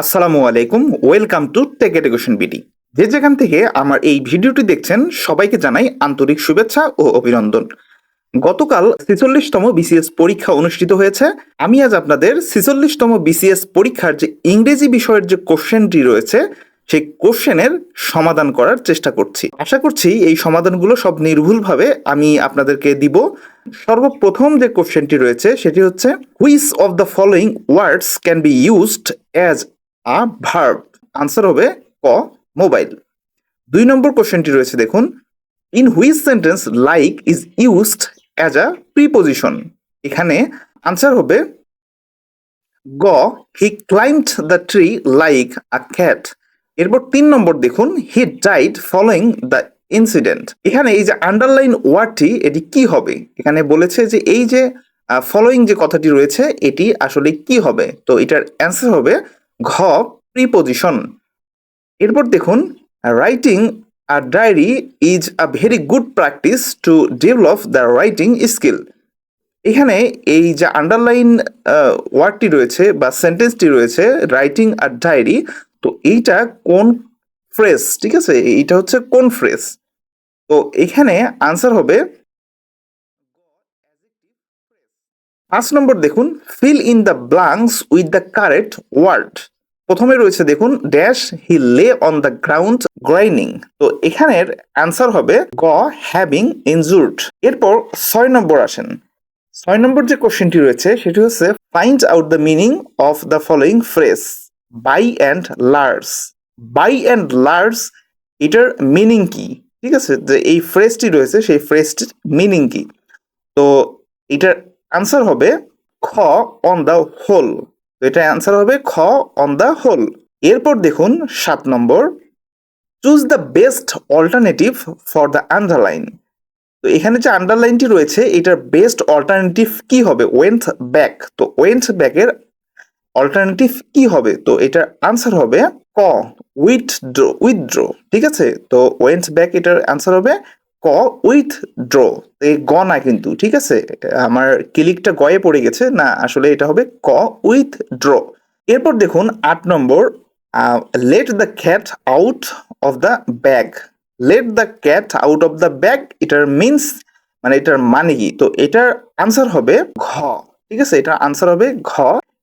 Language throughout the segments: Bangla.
আসসালামু আলাইকুম, welcome to tech education BD. যে যেখান থেকে আমার এই ভিডিওটি দেখছেন, সবাইকে জানাই আন্তরিক শুভেচ্ছা ও অভিনন্দন। গতকাল ছেচল্লিশতম বিসিএস পরীক্ষা অনুষ্ঠিত হয়েছে। আমি আজ আপনাদের ছেচল্লিশতম বিসিএস পরীক্ষার যে ইংরেজি বিষয়ের যে কোশ্চেনটি রয়েছে, সেই কোশ্চেনের সমাধান করার চেষ্টা করছি। আশা করছি এই সমাধানগুলো সব নির্ভুলভাবে আমি আপনাদেরকে দিব। সর্বপ্রথম যে কোশ্চেনটি রয়েছে, সেটি হচ্ছে which of the following words can be used as a, verb. Answer হবে ক, মোবাইল। দুই নম্বর কোশ্চেনটি রয়েছে, দেখুন। In which sentence like is used as a preposition এখানে আনসার হবে গ he climbed the tree like a cat এরপর তিন নম্বর, দেখুন he died following the incident এখানে এই যে আন্ডারলাইন ওয়ার্ডটি এটি কি হবে? এখানে বলেছে যে এই যে ফলোয়িং যে কথাটি রয়েছে, এটি আসলে কি হবে? তো এটার অ্যান্সার হবে ঘ প্রিপোজিশন এরপর দেখুন writing a diary is a very good practice to develop the writing skill এখানে এই যে আন্ডারলাইন ওয়ার্ডটি রয়েছে বা সেন্টেন্সটি রয়েছে রাইটিং আর ডায়েরি তো এইটা কোন ফ্রেজ ঠিক আছে? এইটা হচ্ছে কোন ফ্রেজ তো এখানে আনসার হবে পাঁচ নম্বর দেখুন fill in the blanks with the correct word প্রথমে রয়েছে দেখুন dash he lay on the ground গ্রাইনিং তো এখানের অ্যান্সার হবে গ হ্যাভিং ইনজুর্ড এরপর ছয় নম্বর আসেন। ছয় নম্বর যে কোশ্চেনটি রয়েছে, সেটি হচ্ছে find out the meaning of the following phrase by and large by and large এটার মিনিং কি? ঠিক আছে? যে এই ফ্রেজটি রয়েছে, সেই ফ্রেজটির মিনিং কি? তো এটার আনসার হবে খ অন দ্য হোল তো এটা অ্যান্সার হবে খ অন দ্য হোল এরপর দেখুন সাত নম্বর। Choose the best alternative for the underline তো এখানে যে আন্ডারলাইনটি রয়েছে, এটার বেস্ট অল্টারনেটিভ কি হবে? ওয়েন্থ ব্যাক তো ওয়েন্থ ব্যাকের অল্টারনেটিভ কি হবে? তো এটার আনসার হবে ক। উইথড্র উইথড্র ঠিক আছে? তো ওয়েন্থ ব্যাক এটার আনসার হবে ক উইথ ড্র, এই গ না কিন্তু, ঠিক আছে? আমার ক্লিকটা গয়ে পড়ে গেছে, না, আসলে এটা হবে ক উইথ ড্র। এরপর দেখুন আট নম্বর let the cat out of the bag let the cat out of the bag এটার মিনস মানে এটার মানে কি? তো এটার আনসার হবে ঘ, ঠিক আছে? এটার আনসার হবে ঘ।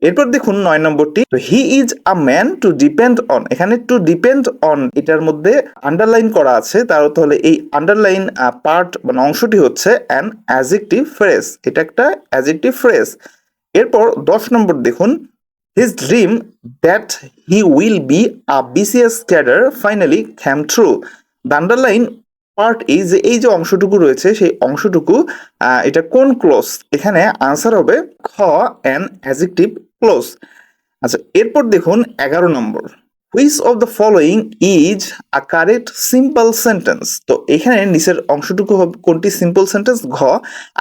এরপর দেখুন নয় নম্বরটি। He is a man to depend on এখানে টু ডিপেন্ড অন এটার মধ্যে আন্ডারলাইন করা আছে। তার অর্থ হলে এই আন্ডারলাইন পার্ট মানে অংশটি হচ্ছে অ্যান অ্যাজেক্টিভ ফ্রেজ এটা একটা অ্যাজেক্টিভ ফ্রেজ এরপর দশ নম্বর দেখুন। His dream that he will be a BCS cadre finally came through the underline part এই যে এই যে অংশটুকু রয়েছে, সেই অংশটুকু এটা কোন ক্লোজ? এখানে আনসার হবে খ অ্যান অ্যাজেক্টিভ ক্লোজ আচ্ছা এরপর দেখুন এগারো নম্বর। Which of the following is a correct simple sentence তো এখানে নিচের অংশটুকু হবে, কোনটি সিম্পল সেন্টেন্স ঘ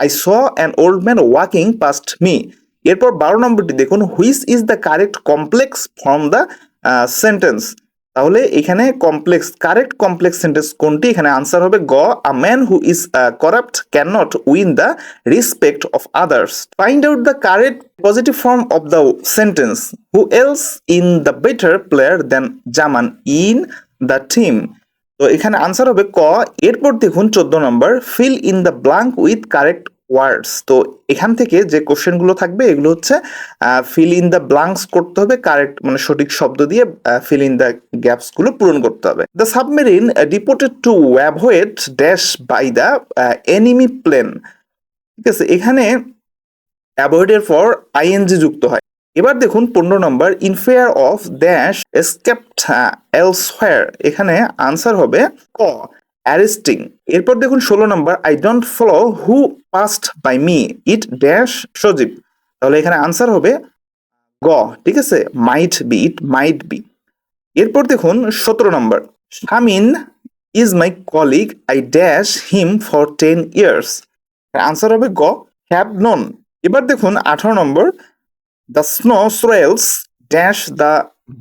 I saw an old man walking past me এরপর বারো নম্বরটি দেখুন which is the correct complex from the sentence তাহলে এখানে কমপ্লেক্স কারেক্ট কমপ্লেক্স সেন্টেন্স কোনটি? এখানে আনসার হবে গ a man who is corrupt can not win the respect of others find out the correct positive form of the sentence who else in the better player than Zaman in the team তো এখানে আনসার হবে ক, এরপর দেখুন চোদ্দ নম্বর fill in the blank with correct words তো এখান থেকে যে কোশ্চেনগুলো থাকবে, এগুলো হচ্ছে ফিল ইন দ্য ব্লাঙ্কস করতে হবে কারেক্ট মানে সঠিক শব্দ দিয়ে ফিল ইন দ্য গ্যাপসগুলো পূরণ করতে হবে। The submarine deported to avoid dash by the enemy plane ঠিক আছে, এখানে অ্যাভয়েডের পর আইএনজি যুক্ত হয়। এবার দেখুন, পনেরো নম্বর in fear of dash escaped elsewhere এখানে আনসার হবে ক। অ্যারেস্টিং এরপর দেখুন ষোলো নম্বর I don't follow who passed by me it dash Sajib. তাহলে এখানে আনসার হবে গ, ঠিক আছে? Might be it might be এরপর দেখুন সতেরো নম্বর Shamin is my colleague I dash him for ten years answer হবে গ হ্যাভ নন এবার দেখুন আঠারো নম্বর the snow swells dash the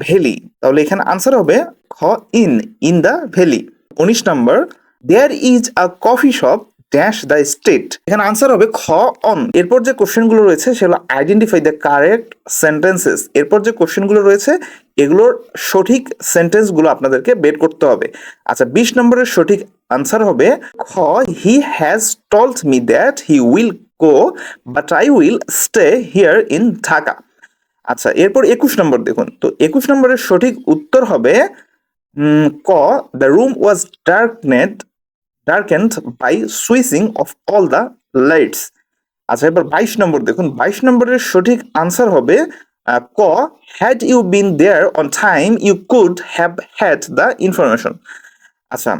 valley তাহলে এখানে আনসার হবে খ ইন ইন দ্য ভ্যালি উনিশ নম্বর there is a coffee shop dash the state এখানে আনসার হবে খ অন এরপর যে কোশ্চেনগুলো রয়েছে সেগুলো আইডেন্টিফাই দ্য কারেক্ট সেন্টেন্সেস এরপর যে কোশ্চেনগুলো রয়েছে, এগুলোর সঠিক সেন্টেন্সগুলো আপনাদেরকে বের করতে হবে। আচ্ছা বিশ নম্বরের সঠিক আনসার হবে খ he has told me that he will go but I will stay here in Dhaka আচ্ছা এরপর একুশ নম্বর দেখুন। তো একুশ নম্বরের সঠিক উত্তর হবে ক the room was darkened darkened by switching off all the lights আচ্ছা এবার বাইশ নম্বর দেখুন। বাইশ নম্বরের সঠিক আনসার হবে ক had you been there on time you could have had the information আচ্ছা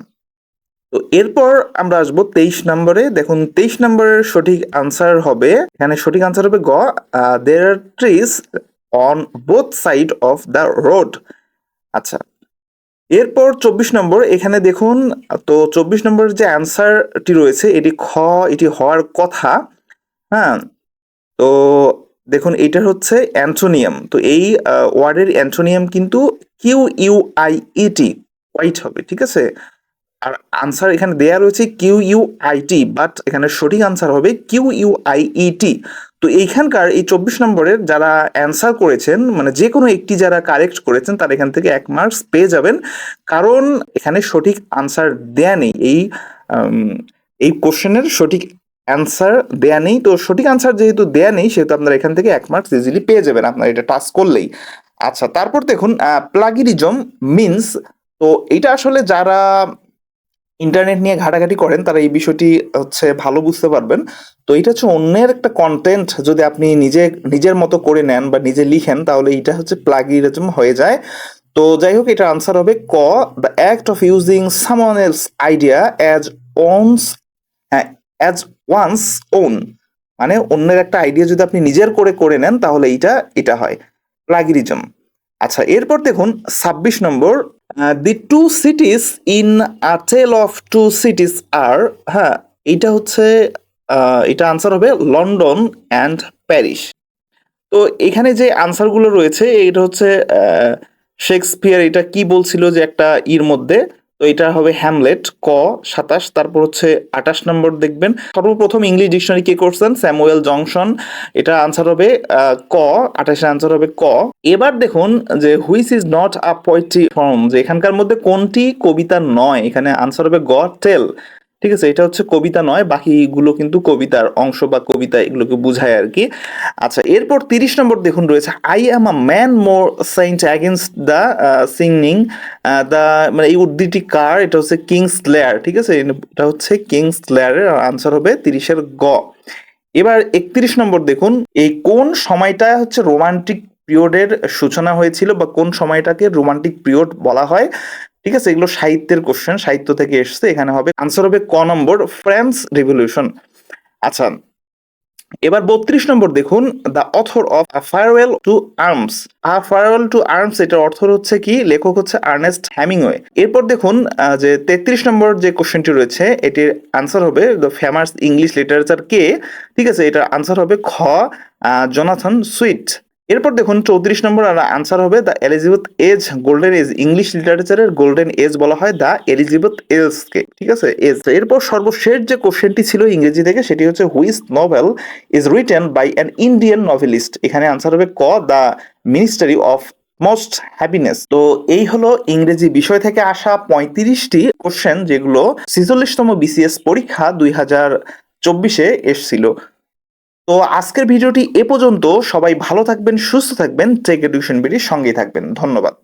তো এরপর আমরা আসব তেইশ নম্বরে। দেখুন, তেইশ নম্বরের সঠিক আনসার হবে, এখানে সঠিক আনসার হবে গ there are trees on both side of the road আচ্ছা এরপর চব্বিশ নম্বর, এখানে দেখুন, তো চব্বিশ নম্বরের যে অ্যান্সারটি রয়েছে, এটি খ, এটি হওয়ার কথা হ্যাঁ? তো দেখুন এটা হচ্ছে অ্যান্টোনিয়াম তো এই ওয়ার্ডের অ্যান্টোনিয়াম কিন্তু Q U I E T quiet হবে, ঠিক আছে? আর আনসার এখানে দেয়া রয়েছে Q U I T, but এখানে সঠিক আনসার হবে Q U I E T. তো এইখানকার এই চব্বিশ নম্বরের যারা অ্যান্সার করেছেন মানে যে কোনো একটি যারা কারেক্ট করেছেন, তারা এখান থেকে এক মার্কস পেয়ে যাবেন। কারণ এখানে সঠিক আনসার দেয়া নেই। এই এই কোশ্চেনের সঠিক অ্যান্সার দেয়া নেই। তো সঠিক আনসার যেহেতু দেয়া নেই, সেহেতু আপনারা এখান থেকে এক মার্কস ইজিলি পেয়ে যাবেন। আপনারা এটা টাচ করলেই। আচ্ছা তারপর দেখুন প্লাগিরিজম মিনস তো এটা আসলে যারা ইন্টারনেট নিয়ে ঘাটাঘাটি করেন, তারা এই বিষয়টি হচ্ছে ভালো বুঝতে পারবেন। তো এটা হচ্ছে অন্যের একটা কন্টেন্ট যদি আপনি নিজে, নিজের মতো করে নেন বা নিজে লিখেন, তাহলে এটা হচ্ছে প্লাগিরিজম হয়ে যায়। তো যাই হোক এটা আনসার হবে ক the act of using someone else idea as one's as one's own মানে অন্যের একটা আইডিয়া যদি আপনি নিজের করে করে নেন, তাহলে এইটা, এটা হয়। প্লাগিরিজম আচ্ছা এরপর দেখুন, ছাব্বিশ নম্বর the two cities in a tale of two cities are হ্যাঁ এটা হচ্ছে এটা আনসার হবে লন্ডন অ্যান্ড প্যারিস। তো এখানে যে আনসারগুলো রয়েছে, এটা হচ্ছে শেক্সপিয়ার এটা কি বলছিল যে একটা ইর মধ্যে? তো এটা হবে হ্যামলেট ক, সাতাশ, তারপর হচ্ছে আঠাশ নম্বর দেখবেন। সর্বপ্রথম ইংলিশ ডিকশনারি কে করছেন? স্যামুয়েল জংশন এটা আনসার হবে ক, আঠাশের আনসার হবে ক। এবার দেখুন যে which is not a poetry form যে এখানকার মধ্যে কোনটি কবিতা নয়, এখানে আনসার হবে গ টেল ঠিক আছে, এটা হচ্ছে কবিতা নয়, বাকিগুলো কিন্তু কবিতার অংশ বা কবিতা এগুলোকে বোঝায় আর কি। আচ্ছা এরপর তিরিশ নম্বর দেখুন, রয়েছে I am a man more sinned against the sinning the মানে এই উদ্ধৃতি কার, এটা হচ্ছে কিংস লেয়ার ঠিক আছে এটা হচ্ছে কিংস লেয়ারের আনসার হবে তিরিশের গ। এবার একত্রিশ নম্বর দেখুন, এই কোন সময়টা হচ্ছে রোমান্টিক পিরিয়ডের সূচনা হয়েছিল বা কোন সময়টাকে রোমান্টিক পিরিয়ড বলা হয়? ঠিক আছে? এগুলো সাহিত্যের কোশ্চেন সাহিত্য থেকে এসছে। এখানে হবে আনসার হবে ক নম্বর ফ্রেঞ্চ রেভলিউশন আচ্ছা এবার বত্রিশ নম্বর দেখুন। The author of a farewell to arms a farewell to arms এটার অর্থ হচ্ছে কি? লেখক হচ্ছে আর্নেস্ট হ্যামিংওয়ে এরপর দেখুন যে তেত্রিশ নম্বর যে কোশ্চেনটি রয়েছে, এটির আনসার হবে দ্য ফেমাস ইংলিশ লিটারেচার কে? ঠিক আছে, এটার আনসার হবে খ জোনাথন সুইট এরপর দেখুন চৌত্রিশ নম্বর আনসার হবে the Elizabeth age golden age English লিটারেচারের golden age বলা হয় দ্য এলিজাবেথ এজ কে, ঠিক আছে? এজ এরপর সর্বশেষ যে কোশ্চেনটি ছিল ইংরেজি থেকে সেটি হচ্ছে whose novel is written by an Indian novelist এখানে আনসার হবে ক the ministry of most happiness তো এই হলো ইংরেজি বিষয় থেকে আসা পঁয়ত্রিশটি কোশ্চেন যেগুলো ছিচল্লিশতম বিসিএস পরীক্ষা দুই হাজার চব্বিশে এসছিল। তো আজকের ভিডিওটি এ পর্যন্ত। সবাই ভালো থাকবেন, সুস্থ থাকবেন টেক এডুকেশন বিডির সঙ্গেই থাকবেন। ধন্যবাদ।